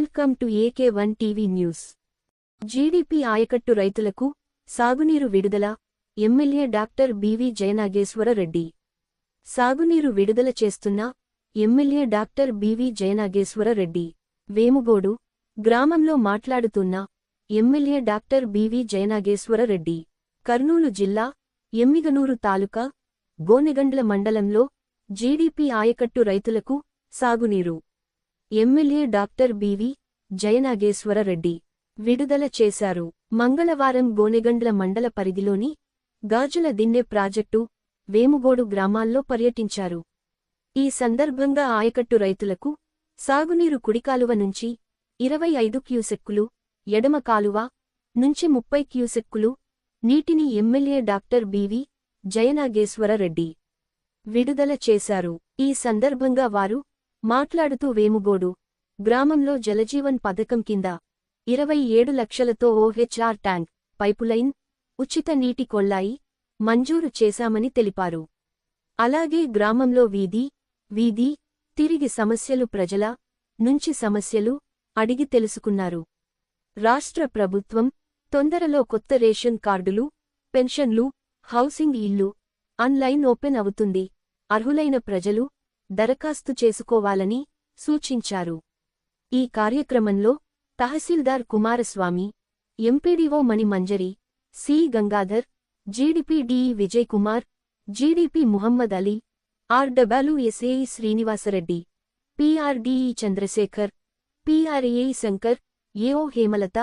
Welcome to AK one TV news. GDP ఆయకట్టు రైతులకు సాగునీరు విడుదల ఎమ్మెల్యే డాక్టర్ బివి జయనాగేశ్వరరెడ్డి సాగునీరు విడుదల చేస్తున్న MLA doctor BV Jayanageswarareddy Vemugodu గ్రామంలో మాట్లాడుతున్న MLA doctor BV Jayanageswarareddy Kurnool జిల్లా ఎమ్మిగనూరు తాలూకా గోనెగండ్ల మండలంలో జీడీపీ ఆయకట్టు రైతులకు సాగునీరు. ఎమ్మెల్యే డాక్టర్ బివి జయనాగేశ్వరరెడ్డి విడుదల చేశారు. మంగళవారం గోనెగండ్ల మండల పరిధిలోని గాజుల దిన్నె ప్రాజెక్టు వేముగోడు గ్రామాల్లో పర్యటించారు. ఈ సందర్భంగా ఆయకట్టు రైతులకు సాగునీరు కుడికాలువ నుంచి ఇరవై ఐదు క్యూసెక్కులు ఎడమ కాలువ నుంచి ముప్పై క్యూసెక్కులు నీటిని ఎమ్మెల్యే డాక్టర్ బివి జయనాగేశ్వరరెడ్డి విడుదల చేశారు. ఈ సందర్భంగా వారు మాట్లాడుతూ వేముగోడు గ్రామంలో జలజీవన్ పథకం కింద ఇరవై ఏడు లక్షలతో ఓహెచ్ఆర్ ట్యాంక్ పైపులైన్ ఉచిత నీటి కొల్లాయి మంజూరు చేశామని తెలిపారు. అలాగే గ్రామంలో వీధి వీధి తిరిగి సమస్యలు ప్రజల నుంచి సమస్యలు అడిగి తెలుసుకున్నారు. రాష్ట్ర ప్రభుత్వం తొందరలో కొత్త రేషన్ కార్డులు పెన్షన్లు హౌసింగ్ ఇల్లు ఆన్లైన్ ఓపెన్ అవుతుంది. అర్హులైన ప్రజలు దరఖాస్తు చేసుకోవాలని సూచించారు. ఈ కార్యక్రమంలో tahsildar Kumaraswamy MPDO Manimanjari C. Gangadhar GDP DE Vijay Kumar GDP Muhammad Ali RWS AE Srinivasareddy PR DE Chandrasekhar PR AE Shankar AO Hemalatha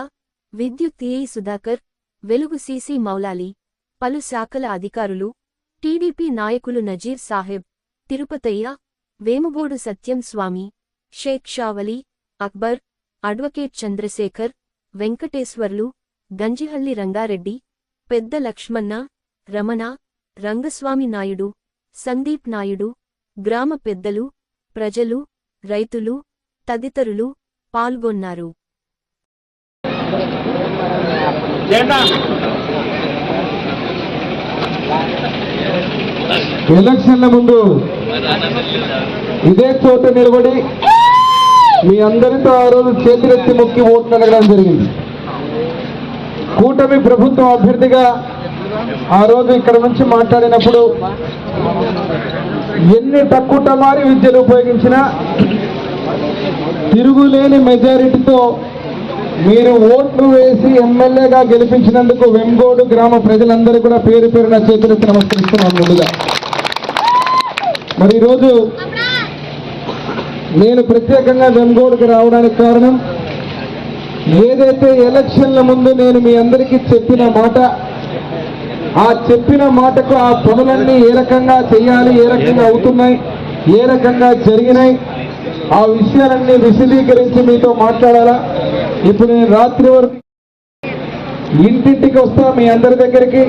విద్యుత్ ఏఈ సుధాకర్ వెలుగు సీసీ మౌలాలి పలు శాఖల అధికారులు టీడీపీ నాయకులు నజీర్ సాహెబ్ తిరుపతయ్య వేముగోడు సత్యం స్వామి షేక్ షావలి అక్బర్ అడ్వకేట్ చంద్రశేఖర్ వెంకటేశ్వర్లు గంజిహల్లి రంగారెడ్డి పెద్ద లక్ష్మణ రమణ రంగస్వామి నాయుడు సందీప్ నాయుడు గ్రామ పెద్దలు ప్రజలు రైతులు తదితరులు పాల్గొన్నారు. ఎలక్షన్ల ముందు ఇదే చోట నిలబడి మీ అందరితో ఆ రోజు చేతులెత్తి మొక్కి ఓట్లు అడగడం జరిగింది. కూటమి ప్రభుత్వం అభ్యర్థిగా ఆ రోజు ఇక్కడ నుంచి మాట్లాడినప్పుడు ఎన్ని తక్కువటమారి విద్యలు ఉపయోగించినా తిరుగులేని మెజారిటీతో మీరు ఓట్లు వేసి ఎమ్మెల్యేగా గెలిపించినందుకు వెంగోడు గ్రామ ప్రజలందరూ కూడా పేరు పేరున చేతులెత్తి నమస్కరిస్తున్నాం ముందుగా. మరి ఈరోజు నేను ప్రత్యేకంగా వెంగోడుకు రావడానికి కారణం ఏదైతే ఎలక్షన్ల ముందు నేను మీ అందరికీ చెప్పిన మాట ఆ చెప్పిన మాటకు ఆ పనులన్నీ ఏ రకంగా చేయాలి ఏ రకంగా అవుతున్నాయి ఏ రకంగా జరిగినాయి ఆ విషయాలన్నీ విశదీకరించి మీతో మాట్లాడాలా? ఇప్పుడు నేను రాత్రి వరకు ఇంటింటికి వస్తా మీ అందరి దగ్గరికి.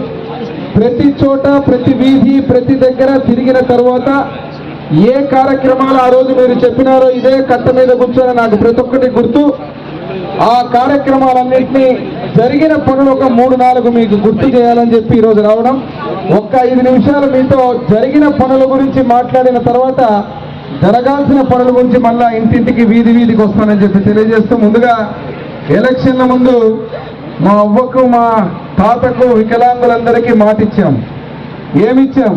ప్రతి చోట ప్రతి వీధి ప్రతి దగ్గర తిరిగిన తర్వాత ఏ కార్యక్రమాలు ఆ రోజు మీరు చెప్పినారో ఇదే కట్ట మీద కూర్చొని నాకు ప్రతి ఒక్కటి గుర్తు. ఆ కార్యక్రమాలన్నింటినీ జరిగిన పనులు ఒక మూడు నాలుగు మీకు గుర్తు చేయాలని చెప్పి ఈరోజు రావడం. ఒక్క ఐదు నిమిషాలు మీతో జరిగిన పనుల గురించి మాట్లాడిన తర్వాత జరగాల్సిన పనుల గురించి మళ్ళా ఇంటింటికి వీధి వీధికి వస్తానని చెప్పి తెలియజేస్తూ ముందుగా ఎలక్షన్ల ముందు మా అవ్వకు మా తాతకు వికలాంగులందరికీ మాటిచ్చాం. ఏమిచ్చాం?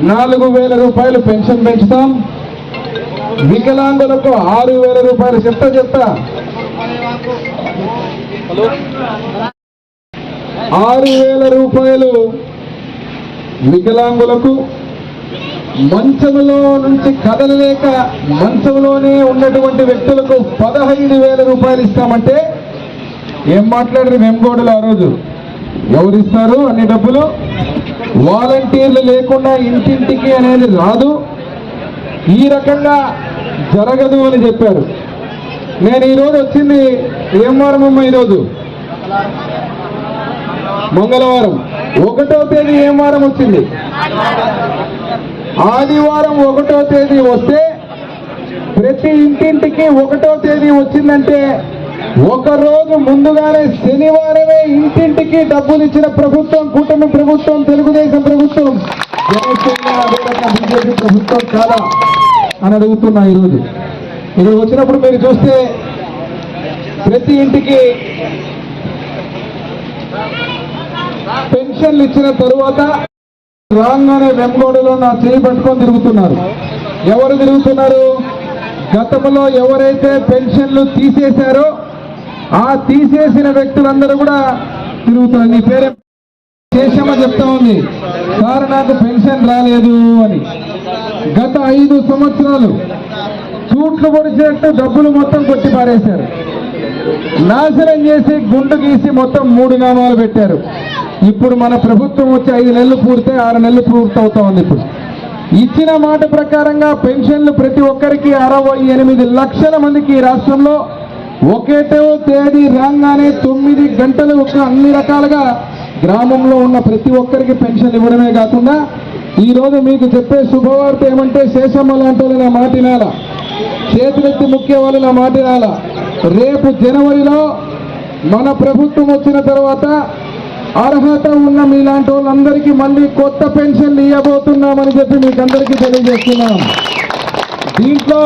నాలుగు వేల రూపాయలు పెన్షన్ పెంచుతాం. వికలాంగులకు ఆరు వేల రూపాయలు చెప్తా చెప్తా ఆరు వేల రూపాయలు వికలాంగులకు మంచంలో నుంచి కదలలేక మంచంలోనే ఉన్నటువంటి వ్యక్తులకు పదహైదు వేల రూపాయలు ఇస్తామంటే ఏం మాట్లాడారు వెంగోడులు ఆ రోజు? ఎవరు ఇస్తారు అన్ని డబ్బులు? వాలంటీర్లు లేకుండా ఇంటింటికి అనేది రాదు. ఈ రకంగా జరగదు అని చెప్పారు. నేను ఈరోజు వచ్చింది ఏం వారం అమ్మ ఈరోజు? మంగళవారం. ఒకటో తేదీ ఏం వారం వచ్చింది? ఆదివారం ఒకటో తేదీ వస్తే ప్రతి ఇంటింటికి ఒకటో తేదీ వచ్చిందంటే ఒక రోజు ముందుగానే శనివారమే ఇంటింటికి డబ్బులు ఇచ్చిన ప్రభుత్వం కూటమి ప్రభుత్వం తెలుగుదేశం ప్రభుత్వం. జనసేన బీజేపీ ప్రభుత్వం కాదా అని అడుగుతున్నా ఈరోజు. ఇక్కడ వచ్చినప్పుడు మీరు చూస్తే ప్రతి ఇంటికి పెన్షన్లు ఇచ్చిన తరువాత రాగానే వెంగోడలో నా చేయి పట్టుకొని తిరుగుతున్నారు. ఎవరు తిరుగుతున్నారు? గతంలో ఎవరైతే పెన్షన్లు తీసేశారో ఆ తీసేసిన వ్యక్తులందరూ కూడా తిరుగుతున్నారు. నీ పేరే? శేషమ్మ చెప్తా ఉంది. సార్ నాకు పెన్షన్ రాలేదు అని. గత ఐదు సంవత్సరాలు చూట్లు పొడిచినట్టు డబ్బులు మొత్తం కొట్టి పారేశారు. నాశనం చేసి గుండు గీసి మొత్తం మూడు నామాలు పెట్టారు. ఇప్పుడు మన ప్రభుత్వం వచ్చి ఐదు నెలలు పూర్తే ఆరు నెలలు పూర్తవుతా ఉంది ఇప్పుడు. ఇచ్చిన మాట ప్రకారంగా పెన్షన్లు ప్రతి ఒక్కరికి అరవై ఎనిమిది లక్షల మందికి ఈ రాష్ట్రంలో ఒకటో తేదీ రాగానే తొమ్మిది గంటలు ఒక అన్ని రకాలుగా గ్రామంలో ఉన్న ప్రతి ఒక్కరికి పెన్షన్ ఇవ్వడమే కాకుండా ఈరోజు మీకు చెప్పే శుభవార్త ఏమంటే శేషమ్మ లాంటి వాళ్ళు నా మాట వినాలా. చేతులెత్తి ముఖ్య వాళ్ళు నా మాట వినాలా. రేపు జనవరిలో మన ప్రభుత్వం వచ్చిన తర్వాత అర్హత ఉన్న మీలాంటి వాళ్ళందరికీ మళ్ళీ కొత్త పెన్షన్లు ఇవ్వబోతున్నామని చెప్పి మీకు అందరికీ తెలియజేస్తున్నాం. దీంట్లో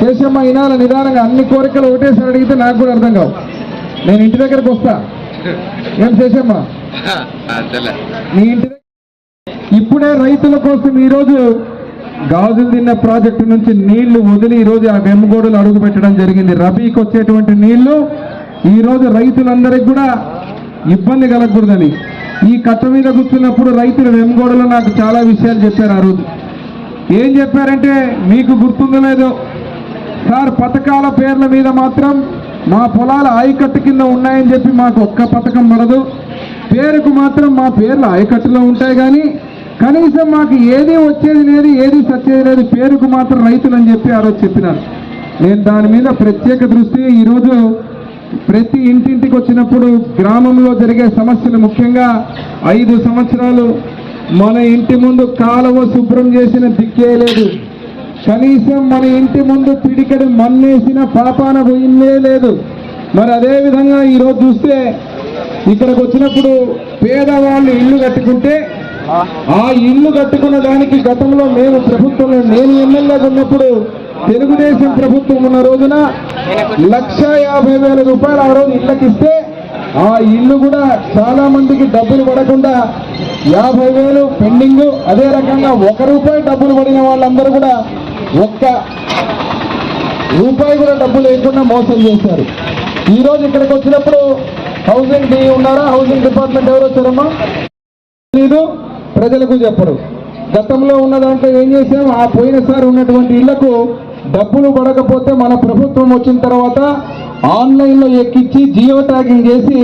శేషమ్మ ఇనాల నిదానంగా అన్ని కోరికలు ఒకటేసారి అడిగితే నాకు కూడా అర్థం కావు. నేను ఇంటి దగ్గరకు వస్తా. ఏం శేషమ్మ నీ ఇంటి దగ్గర ఇప్పుడే రైతుల కోసం ఈరోజు గాజులు తిన్న ప్రాజెక్టు నుంచి నీళ్ళు వదిలి ఈరోజు ఆ వెమ్మగోడులు అడుగు పెట్టడం జరిగింది. రబీకి వచ్చేటువంటి నీళ్ళు ఈరోజు రైతులందరికీ కూడా ఇబ్బంది కలగకూడదని. ఈ కట్ట మీద కూర్చున్నప్పుడు రైతులు వెమ్మగోడలో నాకు చాలా విషయాలు చెప్పారు ఆ రోజు. ఏం చెప్పారంటే మీకు గుర్తుందో లేదో? సార్ పథకాల పేర్ల మీద మాత్రం మా పొలాలు ఆయకట్టు కింద ఉన్నాయని చెప్పి మాకు ఒక్క పథకం పడదు. పేరుకు మాత్రం మా పేర్లు ఆయకట్టులో ఉంటాయి కానీ కనీసం మాకు ఏది వచ్చేది లేదు ఏది సచ్చేది లేదు పేరుకు మాత్రం రైతులు అని చెప్పి ఆ రోజు చెప్పినారు. నేను దాని మీద ప్రత్యేక దృష్టి ఈరోజు ప్రతి ఇంటింటికి వచ్చినప్పుడు గ్రామంలో జరిగే సమస్యలు ముఖ్యంగా ఐదు సంవత్సరాలు మన ఇంటి ముందు కాలువ శుభ్రం చేసిన దిక్కే లేదు. కనీసం మన ఇంటి ముందు పిడికెడు మన్నేసిన పాపాన పోయిందే లేదు. మరి అదేవిధంగా ఈరోజు చూస్తే ఇక్కడికి వచ్చినప్పుడు పేదవాళ్ళు ఇల్లు కట్టుకుంటే ఆ ఇల్లు కట్టుకున్న దానికి గతంలో మేము ప్రభుత్వంలో నేను ఎమ్మెల్యేగా ఉన్నప్పుడు తెలుగుదేశం ప్రభుత్వం ఉన్న రోజున లక్ష యాభై వేల రూపాయలు ఆ రోజు ఇళ్ళకిస్తే ఆ ఇల్లు కూడా చాలా మందికి డబ్బులు పడకుండా యాభై వేలు పెండింగ్. అదే రకంగా ఒక రూపాయి డబ్బులు పడిన వాళ్ళందరూ కూడా ఒక్క రూపాయి కూడా డబ్బులు లేకుండా మోసం చేశారు. ఈ రోజు ఇక్కడికి వచ్చినప్పుడు హౌసింగ్ డి ఉన్నారా? హౌసింగ్ డిపార్ట్మెంట్ ఎవరు వచ్చారమ్మా తెలీదు. ప్రజలకు చెప్పరు. గతంలో ఉన్న దాంట్లో ఏం చేసాం ఆ పోయినసారి ఉన్నటువంటి ఇళ్ళకు డబ్బులు పడకపోతే మన ప్రభుత్వం వచ్చిన తర్వాత ఆన్లైన్లో ఎక్కించి జియో ట్యాగింగ్ చేసి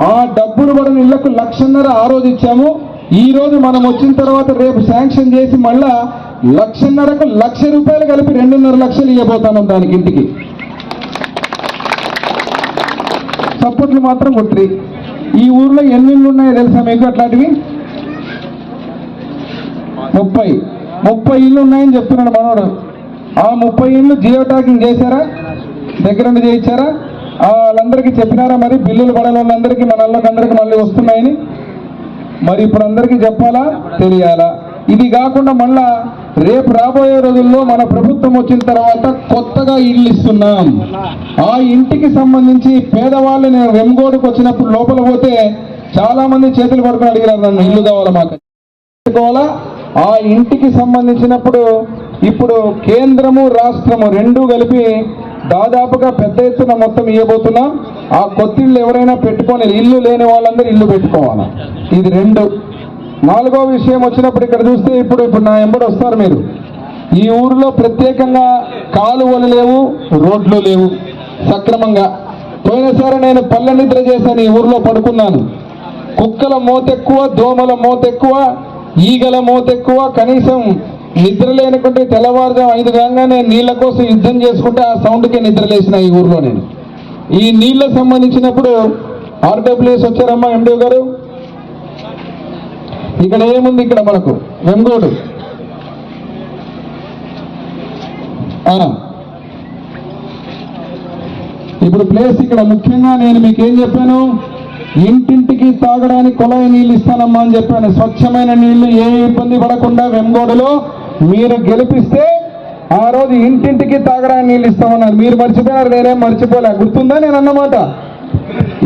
ఆ డబ్బులు పడిన ఇళ్ళకు లక్షన్నర ఆ రోజు ఇచ్చాము ఈ రోజు మనం వచ్చిన తర్వాత రేపు శాంక్షన్ చేసి మళ్ళా లక్షన్నరకు లక్ష రూపాయలు కలిపి రెండున్నర లక్షలు ఇవ్వబోతాను దానికి ఇంటికి. చప్పట్లు మాత్రం కొట్టి ఈ ఊర్లో ఎన్ని ఇళ్ళు ఉన్నాయో తెలుసా మీకు అట్లాంటివి? ముప్పై. ముప్పై ఇళ్ళు ఉన్నాయని చెప్తున్నాడు మనోడు. ఆ ముప్పై ఇళ్ళు జియో ట్యాగింగ్ చేశారా? దగ్గరుండి చేయించారా? వాళ్ళందరికీ చెప్పినారా మరి? బిల్లులు పడాలి వాళ్ళందరికీ మన అందరికీ మళ్ళీ వస్తున్నాయని? మరి ఇప్పుడు అందరికీ చెప్పాలా? తెలియాలా? ఇది కాకుండా మళ్ళా రేపు రాబోయే రోజుల్లో మన ప్రభుత్వం వచ్చిన తర్వాత కొత్తగా ఇల్లు ఇస్తున్నాం. ఆ ఇంటికి సంబంధించి పేదవాళ్ళు నేను వెంగోడుకు వచ్చినప్పుడు లోపల పోతే చాలా మంది చేతులు పడుకుని అడిగినారు నన్ను ఇల్లు కావాలా మాకు? ఆ ఇంటికి సంబంధించినప్పుడు ఇప్పుడు కేంద్రము రాష్ట్రము రెండు కలిపి దాదాపుగా పెద్ద ఎత్తున మొత్తం ఇవ్వబోతున్నా ఆ కొత్తిళ్ళు ఎవరైనా పెట్టుకొని ఇల్లు లేని వాళ్ళందరూ ఇల్లు పెట్టుకోవాలి? ఇది రెండు. నాలుగో విషయం వచ్చినప్పుడు ఇక్కడ చూస్తే ఇప్పుడు ఇప్పుడు నా ఎంబడి వస్తారు మీరు. ఈ ఊరిలో ప్రత్యేకంగా కాలువలు లేవు రోడ్లు లేవు. సక్రమంగా. పోయినసారి నేను పల్లె నిద్ర చేశాను ఈ ఊర్లో పడుకున్నాను. కుక్కల మోత ఎక్కువ దోమల మోత ఎక్కువ ఈగల మోత ఎక్కువ కనీసం నిద్ర లేనుకుంటే తెల్లవారుజాము ఐదు కాగానే నీళ్ళ కోసం యుద్ధం చేసుకుంటే ఆ సౌండ్కే నిద్ర లేచిన ఈ ఊర్లో నేను. ఈ నీళ్ళకు సంబంధించినప్పుడు ఆర్డబ్ల్యూఎస్ వచ్చారమ్మా ఎండి గారు? ఇక్కడ ఏముంది ఇక్కడ మనకు? వెంగోడు. ఇప్పుడు ప్లేస్ ఇక్కడ ముఖ్యంగా నేను మీకు ఏం చెప్పాను? ఇంటింటికి తాగడానికి కుళాయి నీళ్ళు ఇస్తానమ్మా అని చెప్పాను. స్వచ్ఛమైన నీళ్ళు ఏ ఇబ్బంది పడకుండా వెంగోడులో మీరు గెలిపిస్తే ఆ రోజు ఇంటింటికి తాగడానికి నీళ్ళు ఇస్తామన్నారు. మీరు మర్చిపోయినారు నేనేం మర్చిపోలే. గుర్తుందా నేను అన్నమాట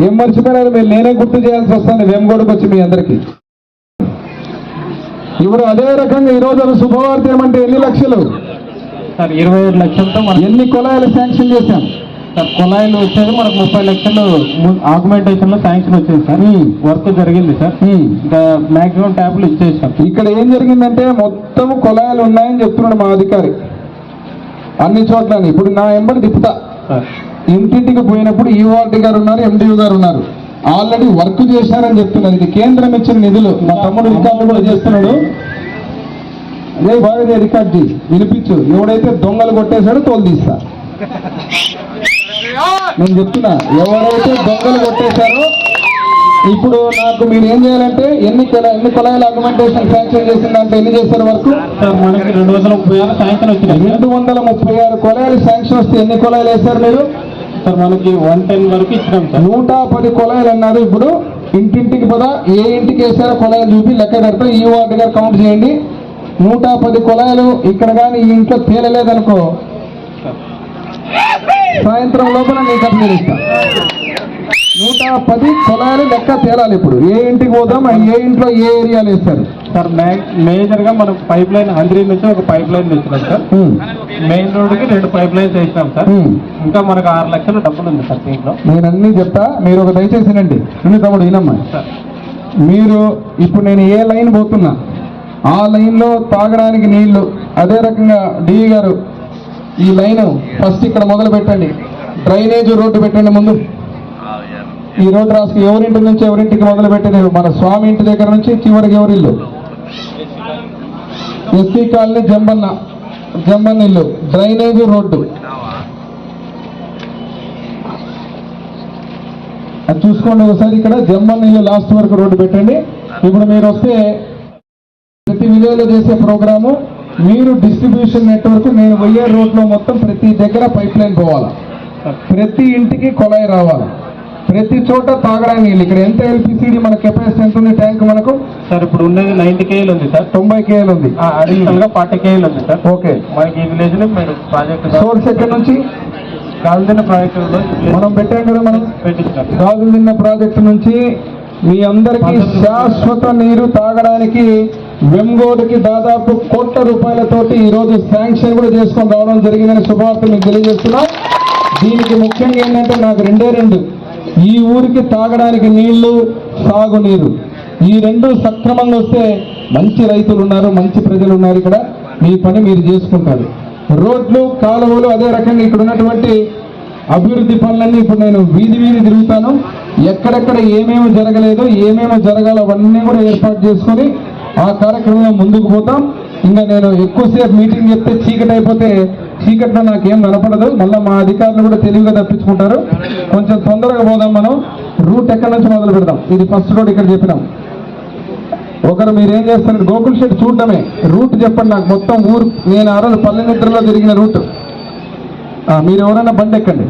ఏం మర్చిపోయినారు? మీరు నేనే గుర్తు చేయాల్సి వస్తుంది. వెంగోడుకు వచ్చి మీ అందరికీ. ఇప్పుడు అదే రకంగా ఈ రోజు శుభవార్త ఏమంటే ఎన్ని లక్షలు? ఇరవై ఏడు లక్షలతో ఎన్ని కుళాయిలు శాంక్షన్ చేశాం? కుళాయిలు వచ్చేది మనకు ముప్పై లక్షలు ఆగ్మెంటేషన్లో శాంక్షన్ వచ్చింది సార్. వర్క్ జరిగింది సార్. ఇంకా మాక్సిమం ట్యాబ్లు ఇచ్చేసాం. ఇక్కడ ఏం జరిగిందంటే మొత్తం కుళాయిలు ఉన్నాయని చెప్తున్నాడు మా అధికారి. అన్ని చోట్ల ఇప్పుడు నా ఎంబడి తిప్పుతా. ఇంటింటికి పోయినప్పుడు ఈఓఆర్డి గారు ఉన్నారు ఎండియూ గారు ఉన్నారు. ఆల్రెడీ వర్క్ చేశారని చెప్తున్నారు. ఇది కేంద్రం ఇచ్చిన నిధులు. మా తమ్ముడు రికార్డు కూడా చేస్తున్నాడు. అదే బాగా రికార్డ్ చేయి. వినిపించు. ఎవడైతే దొంగలు కొట్టేశాడో తోలు తీస్తా. నేను చెప్తున్నా ఎవరైతే దొంగలు కొట్టేశారో ఇప్పుడు నాకు మీరు ఏం చేయాలంటే ఎన్ని ఎన్ని కుళాయిల అగ్మెంటేషన్ శాంక్షన్ చేసిందంటే ఎన్ని చేశారు వరకు? సార్ మనకి రెండు వందల ముప్పై ఆరు శాంక్షన్ సార్. రెండు వందల ముప్పై ఆరు కుళాయిలు శాంక్షన్ వస్తే ఎన్ని కుళాయిలు వేశారు మీరు? సార్ మనకి వన్ టెన్ వరకు ఇచ్చినాం సార్. నూట పది కుళాయిలు అన్నారు ఇప్పుడు. ఇంటింటికి పద ఏ ఇంటికి వేసారో కుళాయిలు చూపి లెక్క కడతా ఈ వార్డు గారు కౌంట్ చేయండి. నూట పది కుళాయిలు ఇక్కడ కానీ ఈ ఇంట్లో తేలలేదనుకో సాయంత్రం లోపల నీకు అప్లై ఇస్తా. నూట పది కుళాయిలు లెక్క తేలాలి ఇప్పుడు. ఏ ఇంటికి పోదాం ఏ ఇంట్లో ఏ ఏరియాలు వేస్తారు సార్? మేజర్గా మనం పైప్ లైన్ హండ్రీ నుంచి ఒక పైప్ లైన్ తెచ్చినాం సార్. మెయిన్ రోడ్కి రెండు పైప్ లైన్స్ వేసినాం సార్. ఇంకా మనకు ఆరు లక్షలు డబ్బులు ఉంది సార్ దీంట్లో. నేను అన్నీ చెప్తా మీరు ఒక దయచేసి వినండి. విను తమ్ముడు వినమ్మా. సార్. మీరు ఇప్పుడు నేను ఏ లైన్ పోతున్నా ఆ లైన్లో తాగడానికి నీళ్ళు అదే రకంగా డి గారు ఈ లైన్ ఫస్ట్ ఇక్కడ మొదలు పెట్టండి. డ్రైనేజ్ రోడ్డు పెట్టండి ముందు. ఈ రోడ్డు రాసుకు ఎవరింటి నుంచి ఎవరింటికి మొదలు పెట్టండి మన స్వామి ఇంటి దగ్గర నుంచి చివరికి ఎవరిల్లు ఎస్సీ కాలనీ జంబన్న జంబన్న ఇల్లు. Drainage road. అది చూసుకోండి ఒకసారి ఇక్కడ. జమ్మన్ ఇల్లు లాస్ట్ వరకు రోడ్డు పెట్టండి. ఇప్పుడు మీరు వస్తే ప్రతి విలేజ్లో చేసే ప్రోగ్రాము మీరు డిస్ట్రిబ్యూషన్ నెట్వర్క్ నేను పోయే రోడ్లో మొత్తం ప్రతి దగ్గర పైప్ లైన్ పోవాలా. ప్రతి ఇంటికి కొలాయి రావాలి. ప్రతి చోట తాగడానికి నీళ్ళు. ఇక్కడ ఎంత ఎల్పిసిడి మన కెపాసిటీ ఎంత ఉంది ట్యాంక్ మనకు? సార్ ఇప్పుడు ఉన్నది నైన్టీ కేలు ఉంది సార్. తొంభై కేఎల్ ఉంది. అడిషనల్గా ఫార్టీ కేలు ఉంది సార్. ఓకే. మనకి ఈ విలేజ్లో మీరు ప్రాజెక్ట్ సోర్స్ ఎక్కడి నుంచి? కాల్దిన ప్రాజెక్టు మనం పెట్టాం కదా మనం? గాజులు తిన్న ప్రాజెక్టు నుంచి మీ అందరికీ శాశ్వత నీరు తాగడానికి వెంగోడుకి దాదాపు కోట్ల రూపాయలతోటి ఈరోజు శాంక్షన్ కూడా చేసుకొని రావడం జరిగిందని శుభవార్త మీకు తెలియజేస్తున్నా. దీనికి ముఖ్యంగా ఏంటంటే నాకు రెండే రెండు. ఈ ఊరికి తాగడానికి నీళ్ళు సాగునీరు. ఈ రెండు సక్రమంగా వస్తే మంచి రైతులు ఉన్నారు మంచి ప్రజలు ఉన్నారు ఇక్కడ. మీ పని మీరు చేసుకుంటారు. రోడ్లు కాలువలు అదే రకంగా ఇక్కడ ఉన్నటువంటి అభివృద్ధి పనులన్నీ ఇప్పుడు నేను వీధి వీధి తిరుగుతాను. ఎక్కడెక్కడ ఏమేమి జరగలేదు ఏమేమి జరగాలో అవన్నీ కూడా ఏర్పాటు చేసుకొని ఆ కార్యక్రమంలో ముందుకు పోతాం. ఇంకా నేను ఎక్కువసేపు మీటింగ్ చెప్తే చీకటి అయిపోతే చీకట్లో నాకేం కనపడదు. మళ్ళీ మా అధికారులు కూడా తెలివిగా తప్పించుకుంటారు. కొంచెం తొందరగా పోదాం మనం. రూట్ ఎక్కడి నుంచి మొదలు పెడదాం? ఇది ఫస్ట్ రోడ్ ఇక్కడ చెప్పినాం. ఒకరు మీరేం చేస్తారు? గోకుల్ షెడ్ చూడడమే. రూట్ చెప్పండి నాకు. మొత్తం ఊరు నేను ఆ రోజు పల్లె నిద్రలో తిరిగిన రూట్. మీరు ఎవరైనా బండి ఎక్కండి.